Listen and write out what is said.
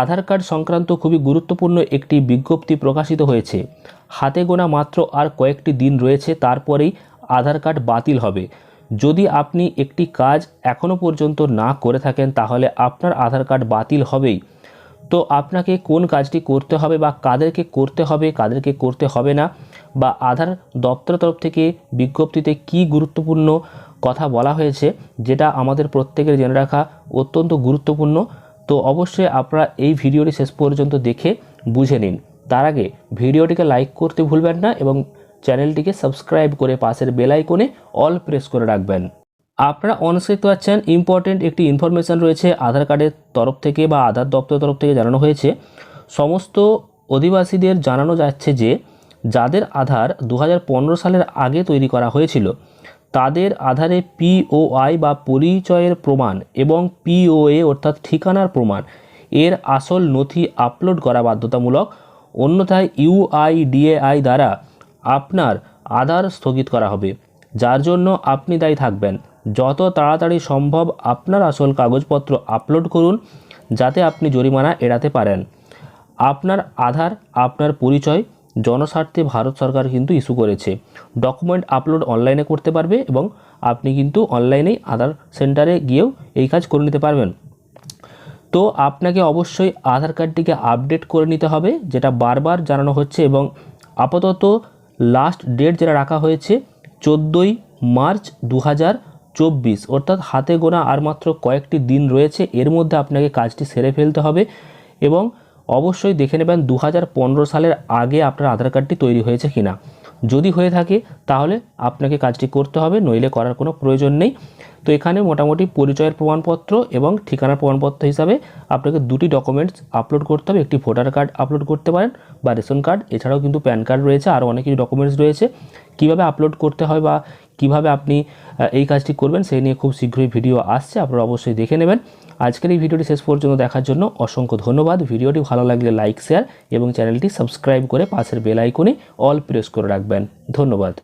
আধার card সংক্রান্ত খুবই গুরুত্বপূর্ণ একটি বিজ্ঞপ্তি প্রকাশিত হয়েছে। হাতে গোনা মাত্র আর কয়েকটি দিন রয়েছে, তারপরেই আধার কার্ড বাতিল হবে। যদি আপনি একটি কাজ এখনও পর্যন্ত না করে থাকেন, তাহলে আপনার আধার কার্ড বাতিল হবেই। তো আপনাকে কোন কাজটি করতে হবে বা কাদেরকে করতে হবে, কাদেরকে করতে হবে না, বা আধার দপ্তর তরফ থেকে বিজ্ঞপ্তিতে কি গুরুত্বপূর্ণ কথা বলা হয়েছে, যেটা আমাদের প্রত্যেকের জেনে রাখা অত্যন্ত গুরুত্বপূর্ণ। তো অবশ্যই আপনারা এই ভিডিওটি শেষ পর্যন্ত দেখে বুঝে নিন। তার আগে ভিডিওটিকে লাইক করতে ভুলবেন না এবং চ্যানেলটিকে সাবস্ক্রাইব করে পাশের বেল আইকনে অল প্রেস করে রাখবেন। আপনারা দেখতে পাচ্ছেন ইম্পর্টেন্ট একটি ইনফরমেশান রয়েছে আধার কার্ডের তরফ থেকে বা আধার দপ্তরের তরফ থেকে জানানো হয়েছে। সমস্ত অধিবাসীদের জানানো যাচ্ছে যে, যাদের আধার দু হাজার পনেরো সালের আগে তৈরি করা হয়েছিল তাদের আধারে পিওআই বা পরিচয়ের প্রমাণ এবং পিওএ অর্থাৎ ঠিকানার প্রমাণ। এর আসল নথি আপলোড করা বাধ্যতামূলক, অন্যথায় ইউআইডিএআই দ্বারা আপনার আধার স্থগিত করা হবে, যার জন্য আপনি দায়ী থাকবেন। যত তাড়াতাড়ি সম্ভব আপনার আসল কাগজপত্র আপলোড করুন, যাতে আপনি জরিমানা এড়াতে পারেন। আপনার আধার, আপনার পরিচয় জনস্বার্থে ভারত সরকার কিন্তু ইস্যু করেছে। ডকুমেন্ট আপলোড অনলাইনে করতে পারবে এবং আপনি কিন্তু অনলাইনেই আধার সেন্টারে গিয়েও এই কাজ করে নিতে পারবেন। তো আপনাকে অবশ্যই আধার কার্ডটিকে আপডেট করে নিতে হবে, যেটা বারবার জানানো হচ্ছে এবং আপাতত লাস্ট ডেট যেটা রাখা হয়েছে, চোদ্দোই মার্চ দু চব্বিশ। অর্থাৎ হাতে গোনা আর মাত্র কয়েকটি দিন রয়েছে, এর মধ্যে আপনাকে কাজটি সেরে ফেলতে হবে এবং অবশ্যই দেখে নেবেন দু হাজার পনেরো সালের আগে আপনার আধার কার্ডটি তৈরি হয়েছে কিনা। যদি হয়ে থাকে, তাহলে আপনাকে কাজটি করতে হবে, নইলে করার কোনো প্রয়োজন নেই। তো এখানে মোটামুটি পরিচয়ের প্রমাণপত্র এবং ঠিকানার প্রমাণপত্র হিসাবে আপনাকে দুটি ডকুমেন্টস আপলোড করতে হবে। একটি ভোটার কার্ড আপলোড করতে পারেন বা রেশন কার্ড এছাড়াও কিন্তু প্যান কার্ড রয়েছে, আরও অনেক কিছু ডকুমেন্টস রয়েছে। কীভাবে আপলোড করতে হয় বা কীভাবে আপনি এই কাজটি করবেন সেই নিয়ে খুব শীঘ্রই ভিডিও আসছে, আপনারা অবশ্যই দেখে নেবেন। আজকের এই ভিডিওটি শেষ পর্যন্ত দেখার জন্য অসংখ্য ধন্যবাদ। ভিডিওটি ভালো লাগলে লাইক, শেয়ার এবং চ্যানেলটি সাবস্ক্রাইব করে পাশের বেল আইকনে অল প্রেস করে রাখবেন। ধন্যবাদ।